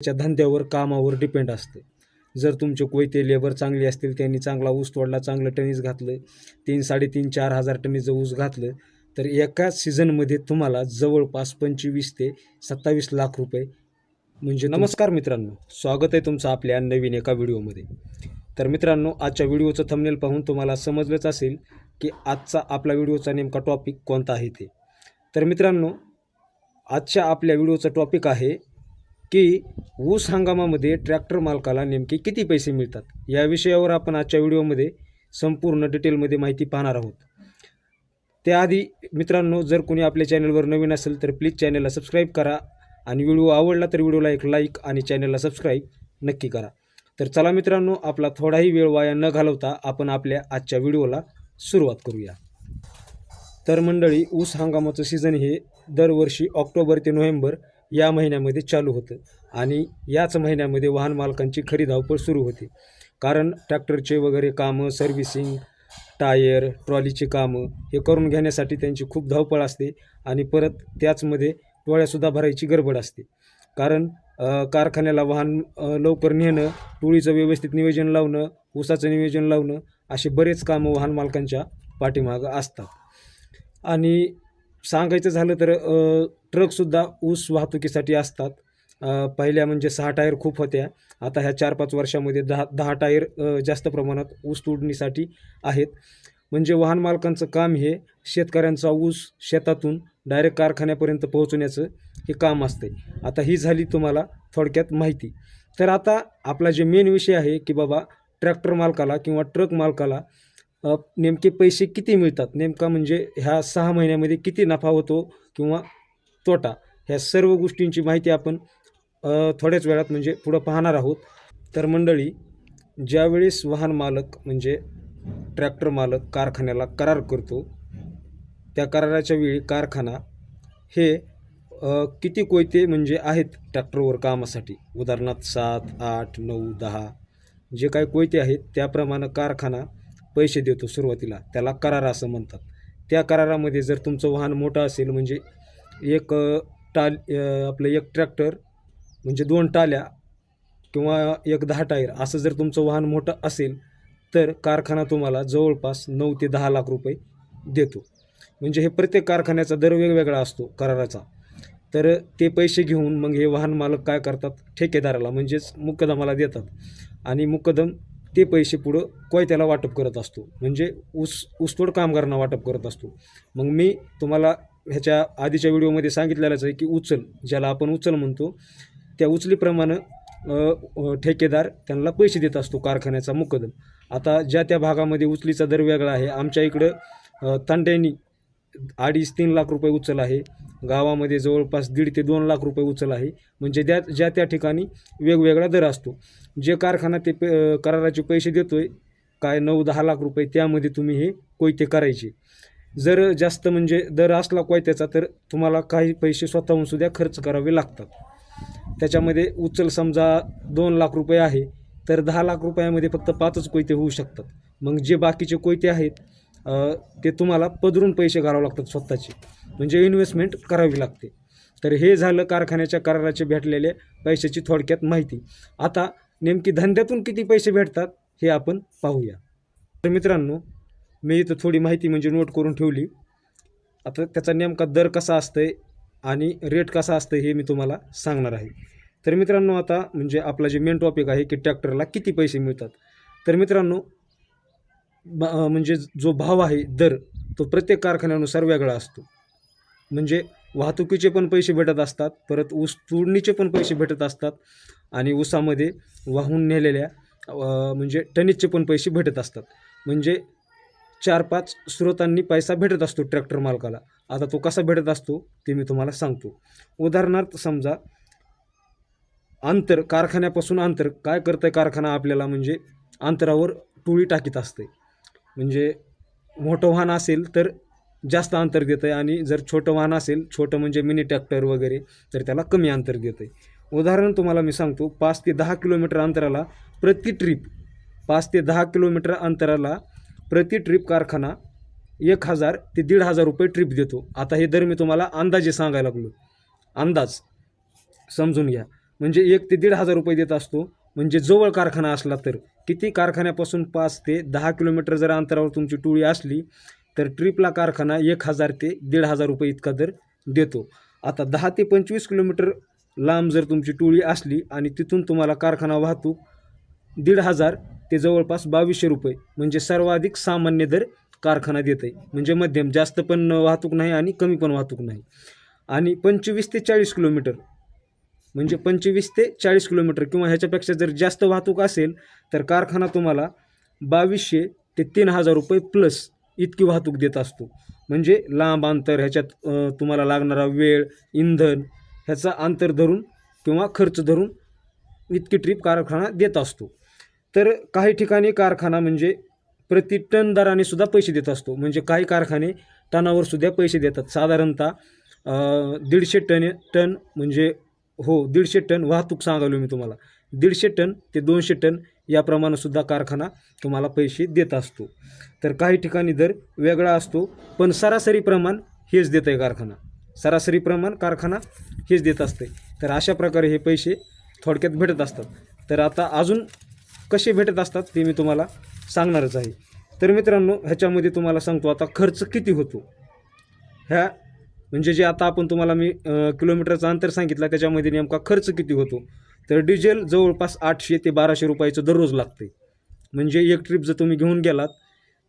च्या धंद्यावर कामावर डिपेंड असतं. जर तुमचे कोयते लेबर चांगली असतील त्यांनी चांगला ऊस तोडला चांगलं टनीस घातलं तीन साडेतीन चार हजार टनीचं ऊस घातलं तर एका सीझनमध्ये तुम्हाला जवळपास पंचवीस ते सत्तावीस लाख रुपये म्हणजे नमस्कार मित्रांनो स्वागत आहे तुमचं आपल्या नवीन एका व्हिडिओमध्ये. तर मित्रांनो आजच्या व्हिडिओचं थंबनेल पाहून तुम्हाला समजलंच असेल की आजचा आपला व्हिडिओचा नेमका टॉपिक कोणता आहे ते. तर मित्रांनो आजच्या आपल्या व्हिडिओचा टॉपिक आहे की ऊस हंगामामध्ये ट्रॅक्टर मालकाला नेमके किती पैसे मिळतात? या विषयावर आपण आजच्या व्हिडिओमध्ये संपूर्ण डिटेलमध्ये माहिती पाहणार आहोत. त्याआधी मित्रांनो जर कोणी आपल्या चॅनलवर नवीन असेल तर प्लीज चॅनलला सबस्क्राईब करा आणि व्हिडिओ आवडला तर व्हिडिओला एक लाईक आणि चॅनलला सबस्क्राईब नक्की करा. तर चला मित्रांनो आपला थोडाही वेळ वाया न घालवता आपण आपल्या आजच्या व्हिडिओला सुरुवात करूया. तर मंडळी ऊस हंगामाचं सीझन हे दरवर्षी ऑक्टोबर ते नोव्हेंबर या महिन्यामध्ये चालू होतं. आणि याच महिन्यामध्ये वाहन मालकांची खरी धावपळ सुरू होते. कारण ट्रॅक्टरचे वगैरे कामं सर्व्हिसिंग टायर ट्रॉलीची कामं हे करून घेण्यासाठी त्यांची खूप धावपळ असते आणि परत त्याचमध्ये टोळ्यासुद्धा भरायची गडबड असते. कारण कारखान्याला वाहन लवकर नेणं टोळीचं व्यवस्थित नियोजन लावणं ऊसाचं नियोजन लावणं असे बरेच कामं वाहन मालकांच्या पाठीमागं असतात. आणि सांगायचं झालं तर ट्रकसुद्धा ऊस वाहतुकीसाठी असतात. पहिल्या म्हणजे सहा टायर खूप होत्या. आता ह्या चार पाच वर्षामध्ये दहा दहा टायर जास्त प्रमाणात ऊस तोडणीसाठी आहेत. म्हणजे वाहन मालकांचं काम हे शेतकऱ्यांचा ऊस शेतातून डायरेक्ट कारखान्यापर्यंत पोहोचवण्याचं हे काम असते आता ही झाली तुम्हाला थोडक्यात माहिती. तर आता आपला जे मेन विषय आहे की बाबा ट्रॅक्टर मालकाला किंवा ट्रक मालकाला नेमके पैसे किती मिळतात? नेमका म्हणजे ह्या सहा महिन्यामध्ये किती नफा होतो किंवा तोटा? ह्या सर्व गोष्टींची माहिती आपण थोड्याच वेळात म्हणजे पुढं पाहणार आहोत. तर मंडळी ज्यावेळेस वाहन मालक म्हणजे ट्रॅक्टर मालक कारखान्याला करार करतो त्या कराराच्या वेळी कारखाना हे किती कोयते म्हणजे आहेत ट्रॅक्टरवर कामासाठी? उदाहरणार्थ सात आठ नऊ दहा जे काही कोयते आहेत त्याप्रमाणे कारखाना पैसे देतो सुरुवातीला. त्याला करार असं म्हणतात. त्या करारामध्ये जर तुमचं वाहन मोठं असेल म्हणजे एक टाल आपलं एक ट्रॅक्टर म्हणजे दोन टाल्या किंवा एक दहा टायर असं जर तुमचं वाहन मोठं असेल तर कारखाना तुम्हाला जवळपास नऊ ते दहा लाख रुपये देतो. म्हणजे हे प्रत्येक कारखान्याचा दर वेगवेगळा असतो कराराचा. तर ते पैसे घेऊन मग हे वाहन मालक काय करतात? ठेकेदाराला म्हणजेच मुकदमाला देतात. आणि मुकदम ते पैसे पुढं कोयत्याला वाटप करत असतो. म्हणजे ऊस ऊसतोड कामगारांना वाटप करत असतो. मग मी तुम्हाला ह्याच्या आधीच्या व्हिडिओमध्ये सांगितलेलंच आहे की उचल ज्याला आपण उचल म्हणतो त्या उचलीप्रमाणे ठेकेदार त्यांना पैसे देत असतो कारखान्याचा मुकदम. आता ज्या त्या भागामध्ये उचलीचा दर वेगळा आहे आमच्या इकडं तांड्यांनी अडीच तीन लाख रुपये उचल आहे. गावामध्ये जवळपास दीड ते दोन लाख रुपये उचल आहे. म्हणजे त्या ज्या त्या ठिकाणी वेगवेगळा दर असतो. जे कारखाना ते पे कराराचे पैसे देतो आहे काय नऊ दहा लाख रुपये त्यामध्ये तुम्ही हे कोयते करायचे. जर जास्त म्हणजे दर असला कोयत्याचा तर तुम्हाला काही पैसे स्वतःहून सुद्धा खर्च करावे लागतात. त्याच्यामध्ये उचल समजा दोन लाख रुपये आहे तर दहा लाख रुपयामध्ये फक्त पाचच कोयते होऊ शकतात. मग जे बाकीचे कोयते आहेत ते तुम्हाला पदरून पैसे घालावे लागतात स्वतःचे. म्हणजे इन्व्हेस्टमेंट करावी लागते. तर हे झालं कारखान्याच्या कराराचे भेटलेल्या पैशाची थोडक्यात माहिती. आता नेमकी धंद्यातून किती पैसे भेटतात हे आपण पाहूया. तर मित्रांनो मी इथं थोडी माहिती म्हणजे नोट करून ठेवली. आता त्याचा नेमका दर कसा असतंय आणि रेट कसा असतं हे मी तुम्हाला सांगणार आहे. तर मित्रांनो आता म्हणजे आपला जे मेन टॉपिक आहे की ट्रॅक्टरला किती पैसे मिळतात. तर मित्रांनो म्हणजे जो भाव आहे दर तो प्रत्येक कारखान्यानुसार वेगळा असतो. म्हणजे वाहतुकीचे पण पैसे भेटत असतात परत ऊस तोडणीचे पण पैसे भेटत असतात आणि ऊसामध्ये वाहून नेलेल्या म्हणजे टनेजचे पण पैसे भेटत असतात. म्हणजे चार पाच स्रोतांनी पैसा भेटत असतो ट्रॅक्टर मालकाला. आता तो कसा भेटत असतो ते मी तुम्हाला सांगतो. उदाहरणार्थ समजा अंतर कारखान्यापासून अंतर काय करतं आहे कारखाना आपल्याला? म्हणजे अंतरावर टोळी टाकीत असते म्हणजे मोठं वाहन असेल तर जास्त अंतर देतं आहे आणि जर छोटं वाहन असेल छोटं म्हणजे मिनी ट्रॅक्टर वगैरे तर त्याला कमी अंतर देतं आहे उदाहरण तुम्हाला मी सांगतो पाच ते दहा किलोमीटर अंतराला प्रति ट्रिप पाच ते दहा किलोमीटर अंतराला प्रति ट्रिप कारखाना एक हजार ते दीड हजार रुपये ट्रिप देतो. आता हे दर मी तुम्हाला अंदाजे सांगायला लागलो. अंदाज समजून घ्या. म्हणजे एक ते दीड हजार रुपये देत असतो. म्हणजे जवळ कारखाना असला तर. किती कारखान्यापासून पाच ते दहा किलोमीटर जर अंतरावर तुमची टोळी असली तर ट्रिपला कारखाना एक हजार ते दीड हजार रुपये इतका दर देतो. आता दहा ते पंचवीस किलोमीटर लांब जर तुमची टोळी असली आणि तिथून तुम्हाला कारखाना वाहतूक दीड हजार ते जवळपास बावीसशे रुपये म्हणजे सर्वाधिक सामान्य दर कारखाना देत आहे म्हणजे मध्यम जास्त पण वाहतूक नाही आणि कमी पण वाहतूक नाही. आणि पंचवीस ते चाळीस किलोमीटर म्हणजे पंचवीस ते चाळीस किलोमीटर किंवा ह्याच्यापेक्षा जर जास्त वाहतूक असेल तर कारखाना तुम्हाला बावीसशे ते तीन हजार रुपये प्लस इतकी वाहतूक देत असतो. म्हणजे लांब अंतर ह्याच्यात तुम्हाला लागणारा वेळ इंधन ह्याचा अंतर धरून किंवा खर्च धरून इतकी ट्रीप कारखाना देत असतो. तर काही ठिकाणी कारखाना म्हणजे प्रति टन दराने सुद्धा पैसे देत असतो. म्हणजे काही कारखाने टनावर सुद्धा पैसे देतात. साधारणतः दीडशे टन टन म्हणजे हो दीडशे टन वाहतूक सांगालो मी तुम्हाला. दीडशे टन ते दोनशे टन याप्रमाणे सुद्धा कारखाना तुम्हाला पैसे देत असतो. तर काही ठिकाणी दर वेगळा असतो पण सरासरी प्रमाण हेच देत आहे कारखाना. सरासरी प्रमाण कारखाना हेच देत असते तर अशा प्रकारे हे पैसे थोडक्यात भेटत असतात. तर आता अजून कसे भेटत असतात ते मी तुम्हाला सांगणारच आहे. तर मित्रांनो ह्याच्यामध्ये तुम्हाला सांगतो आता खर्च किती होतो. ह्या म्हणजे जे आता आपण तुम्हाला मी किलोमीटरचं अंतर सांगितलं त्याच्यामध्ये नेमका खर्च किती होतो? तर डिझेल जवळपास आठशे ते बाराशे रुपयाचं दररोज लागते म्हणजे एक ट्रिप जर तुम्ही घेऊन गेलात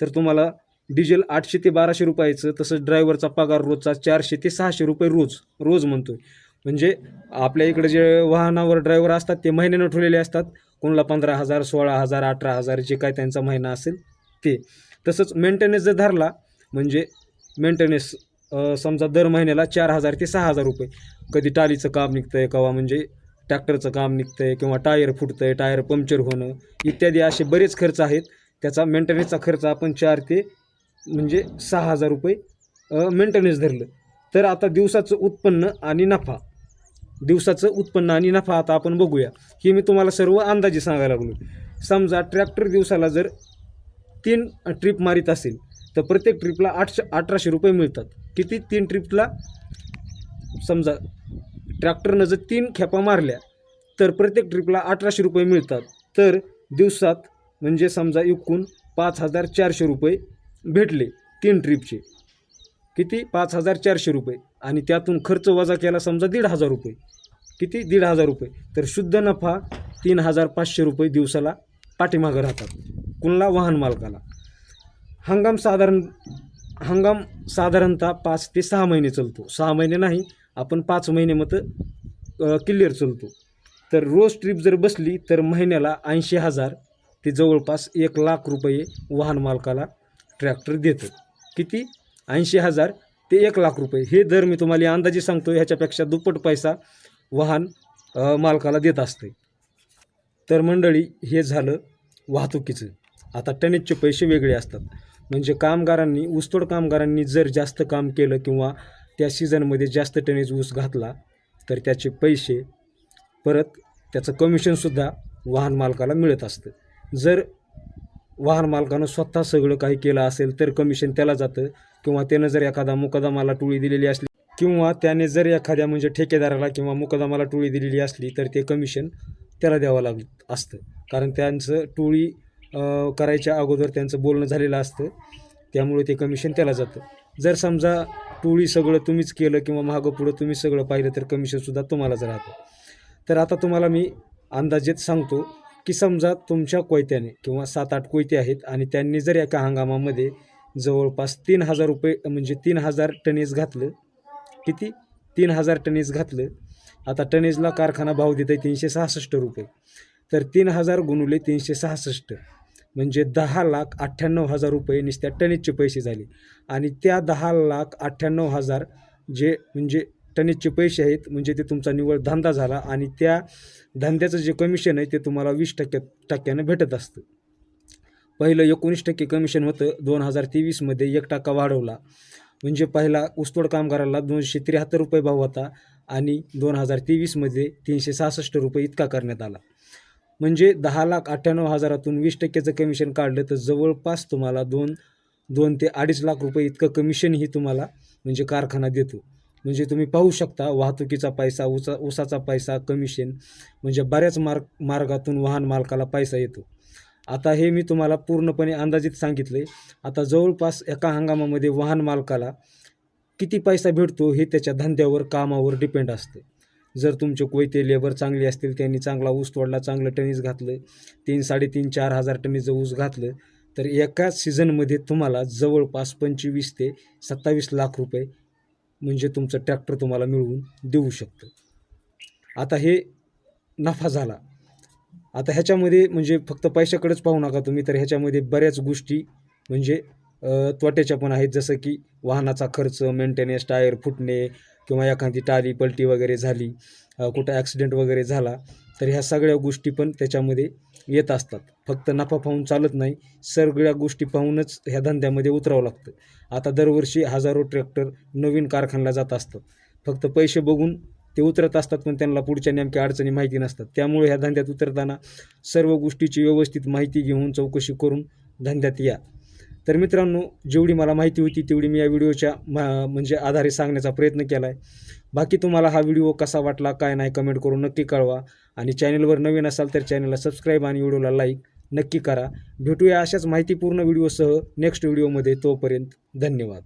तर तुम्हाला डिझेल आठशे ते बाराशे रुपयाचं तसंच ड्रायव्हरचा पगार रोजचा चारशे ते सहाशे रुपये रोज रोज म्हणतोय. म्हणजे आपल्या इकडे जे वाहनावर ड्रायव्हर असतात ते महिन्यानं ठेवलेले असतात. कोणाला पंधरा हजार सोळा हजार अठरा हजार जे काय त्यांचा महिना असेल ते. तसंच मेंटेनन्स जर धरला म्हणजे मेंटेनन्स समजा दर महिन्याला चार हजार ते सहा हजार रुपये. कधी टालीचं काम निघतं आहे कवा म्हणजे ट्रॅक्टरचं काम निघतं आहे किंवा टायर फुटतं आहे टायर पंक्चर होणं इत्यादी असे बरेच खर्च आहेत. त्याचा मेंटेनन्सचा खर्च आपण चार ते म्हणजे सहा हजार रुपये मेंटेनन्स धरलं. तर आता दिवसाचं उत्पन्न आणि नफा. दिवसाचं उत्पन्न आणि नफा आता आपण बघूया. हे मी तुम्हाला सर्व अंदाजे सांगायला लागलो समजा ट्रॅक्टर दिवसाला जर तीन ट्रिप मारीत असेल तर प्रत्येक ट्रिपला आठशे अठराशे रुपये मिळतात. किती? तीन ट्रिपला? समजा ट्रॅक्टरनं जर तीन खेपा मारल्या तर प्रत्येक ट्रिपला अठराशे रुपये मिळतात. तर दिवसात म्हणजे समजा एकूण पाच हजार चारशे रुपये भेटले तीन ट्रिपचे किती? पाच हजार चारशे रुपये. आणि त्यातून खर्च वजा केला समजा दीड हजार रुपये. किती? दीड हजार रुपये. तर शुद्ध नफा तीन हजार पाचशे रुपये दिवसाला पाठीमागं राहतात. कुणाला? वाहन मालकाला. हंगाम साधारण हंगाम साधारणतः पाच ते सहा महिने चालतो. सहा महिने नाही आपण पाच महिने मत क्लिअर चालतो. तर रोज ट्रिप जर बसली तर महिन्याला ऐंशी हजार ते जवळपास एक लाख रुपये वाहन मालकाला ट्रॅक्टर देतं. किती? ऐंशी हजार ते एक लाख रुपये. हे दर मी तुम्हाला अंदाजे सांगतो ह्याच्यापेक्षा दुप्पट पैसा वाहन मालकाला देत असते. तर मंडळी हे झालं वाहतुकीचं. आता टनेजचे पैसे वेगळे असतात. म्हणजे कामगारांनी ऊसतोड कामगारांनी जर जास्त काम केलं किंवा त्या सीझनमध्ये जास्त टनेज ऊस घातला तर त्याचे पैसे परत त्याचं कमिशनसुद्धा वाहन मालकाला मिळत असतं. जर वाहन मालकानं स्वतः सगळं काही केलं असेल तर कमिशन त्याला जातं किंवा त्यानं जर एखादा मुकदमाला टोळी दिलेली असली किंवा त्याने जर एखाद्या म्हणजे ठेकेदाराला किंवा मुकदमाला टोळी दिलेली असली तर ते कमिशन त्याला द्यावं लागत असतं. कारण त्यांचं टोळी करायच्या अगोदर त्यांचं बोलणं झालेलं असतं. त्यामुळे ते कमिशन त्याला जातं. जर समजा टोळी सगळं तुम्हीच केलं किंवा मागं पुढं तुम्ही सगळं पाहिलं तर कमिशनसुद्धा तुम्हालाच राहतं. तर आता तुम्हाला मी अंदाजेत सांगतो की समजा तुमच्या कोयत्याने किंवा सात आठ कोयते आहेत आणि त्यांनी जर एका हंगामामध्ये जवळपास तीन हजार रुपये म्हणजे तीन हजार टनेज घातलं किती? तीन हजार टनेज घातलं. आता टनेजला कारखाना भाव देत आहे तीनशे सहासष्ट रुपये. तर तीन हजार गुणुले तीनशे सहासष्ट. म्हणजे दहा लाख अठ्ठ्याण्णव हजार रुपये नुसत्या टनेजचे पैसे झाले. आणि त्या दहा लाख अठ्ठ्याण्णव हजार जे म्हणजे टनेजचे पैसे आहेत म्हणजे ते तुमचा निव्वळ धंदा झाला आणि त्या धंद्याचं जे कमिशन आहे ते तुम्हाला वीस टक्क्या टक्क्यानं भेटत असतं. पहिलं एकोणीस टक्के कमिशन होतं दोन हजार तेवीसमध्ये एक टक्का वाढवला. म्हणजे पहिला ऊसतोड कामगाराला दोनशे त्र्याहत्तर रुपये भाव होता आणि दोन हजार तेवीसमध्ये तीनशे सहासष्ट रुपये इतका करण्यात आला. म्हणजे दहा लाख अठ्ठ्याण्णव हजारातून वीस टक्क्याचं कमिशन काढलं तर जवळपास तुम्हाला दोन दोन ते अडीच लाख रुपये इतकं कमिशनही तुम्हाला म्हणजे कारखाना देतो. म्हणजे तुम्ही पाहू शकता वाहतुकीचा पैसा उसा उसाचा पैसा कमिशन म्हणजे बऱ्याच मार्ग मार्गातून वाहन मालकाला पैसा येतो. आता हे मी तुम्हाला पूर्णपणे अंदाजित सांगितले आता जवळपास एका हंगामामध्ये वाहन मालकाला किती पैसा भेटतो हे त्याच्या धंद्यावर कामावर डिपेंड असतं. जर तुमचे कोयते लेबर चांगले असतील त्यांनी चांगला ऊस तोडला चांगलं टनीस घातलं तीन साडेतीन चार हजार टनीचं ऊस घातलं तर एका सीझनमध्ये तुम्हाला जवळपास पंचवीस ते सत्तावीस लाख रुपये म्हणजे तुमचं ट्रॅक्टर तुम्हाला मिळवून देऊ शकतं. आता हे नफा झाला. आता ह्याच्यामध्ये म्हणजे फक्त पैशाकडेच पाहू नका तुम्ही तर ह्याच्यामध्ये बऱ्याच गोष्टी म्हणजे तोट्याच्या पण आहेत जसं की वाहनाचा खर्च मेंटेनन्स टायर फुटणे किंवा एखादी टाली पलटी वगैरे झाली कुठं ॲक्सिडेंट वगैरे झाला तर ह्या सगळ्या गोष्टी पण त्याच्यामध्ये येत असतात. फक्त नफा पाहून चालत नाही सगळ्या गोष्टी पाहूनच ह्या धंद्यामध्ये उतरावं लागतं. आता दरवर्षी हजारो ट्रॅक्टर नवीन कारखान्याला जात असतात. फक्त पैसे बघून ते उतरत असतात पण त्यांना पुढच्या नेमक्या अडचणी माहिती नसतात. त्यामुळे ह्या धंद्यात उतरताना सर्व गोष्टीची व्यवस्थित माहिती घेऊन चौकशी करून धंद्यात या. तर मित्रांनो जेवढी मला माहिती होती तेवढी मी या व्हिडिओच्या मा- म्हणजे आधारे सांगण्याचा प्रयत्न केला आहे बाकी तुम्हाला हा व्हिडिओ कसा वाटला काय नाही कमेंट करून नक्की कळवा. आणि चॅनलवर नवीन असाल तर चॅनलला सबस्क्राईब आणि व्हिडिओला लाईक नक्की करा. भेटूया अशाच माहितीपूर्ण व्हिडिओसह नेक्स्ट व्हिडिओमध्ये. तोपर्यंत धन्यवाद.